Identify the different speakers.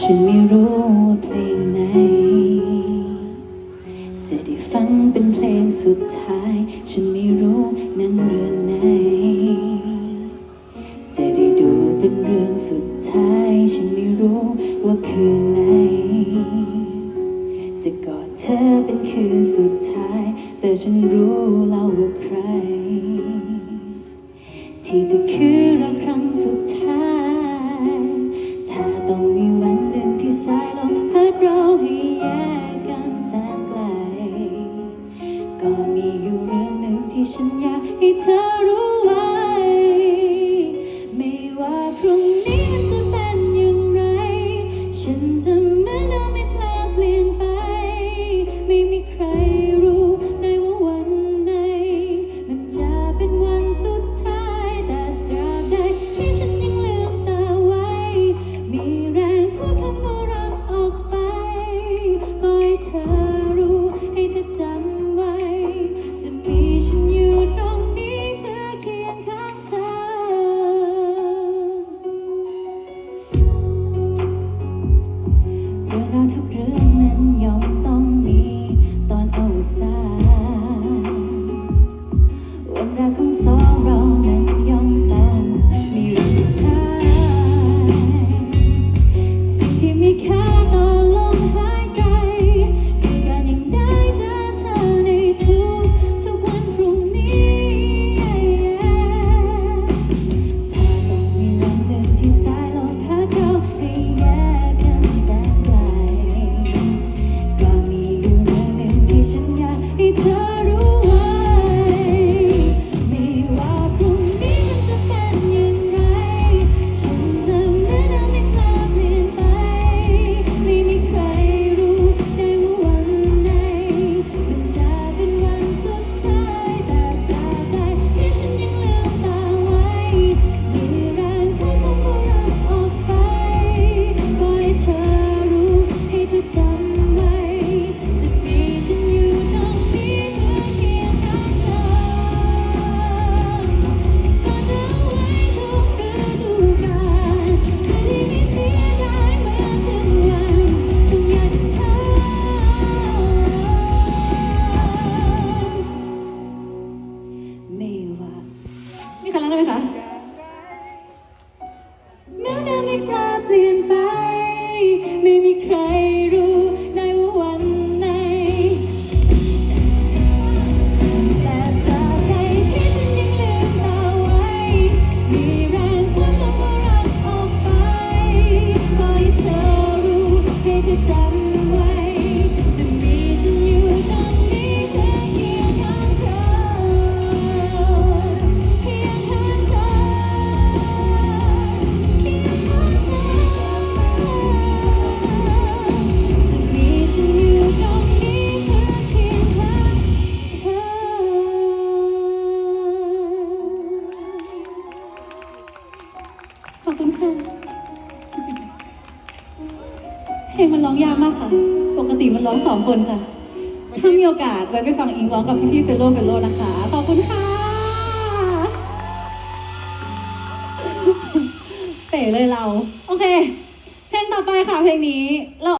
Speaker 1: ฉันไม่รู้ว่าเพลงไหน จะได้ฟังเป็นเพลงสุดท้าย ฉันไม่รู้นั่งเรื่องไหน จะได้ดูเป็นเรื่องสุดท้าย ฉันไม่รู้ว่าคืนไหน จะกอดเธอเป็นคืนสุดท้าย แต่ฉันรู้เล้วว่าใคร ที่จะคือรักครั้งสุดท้าย รื่องหนึ่งที่ฉันอยากให้เธอรู้ไว้ กันแล้วได้ไหคะแม้นาฬิกาเปลี่ยนไป ไม่มีใคร คุณค่ะเพลงมันร้องยากมากค่ะ ปกติมันร้องสองคนค่ะ ถ้ามีโอกาสไว้ไปฟังอิงร้องกับพี่ๆเฟลโลเฟลโลนะคะ ขอบคุณค่ะเต๋เลยเรา โอเค เพลงต่อไปค่ะเพลงนี้เรา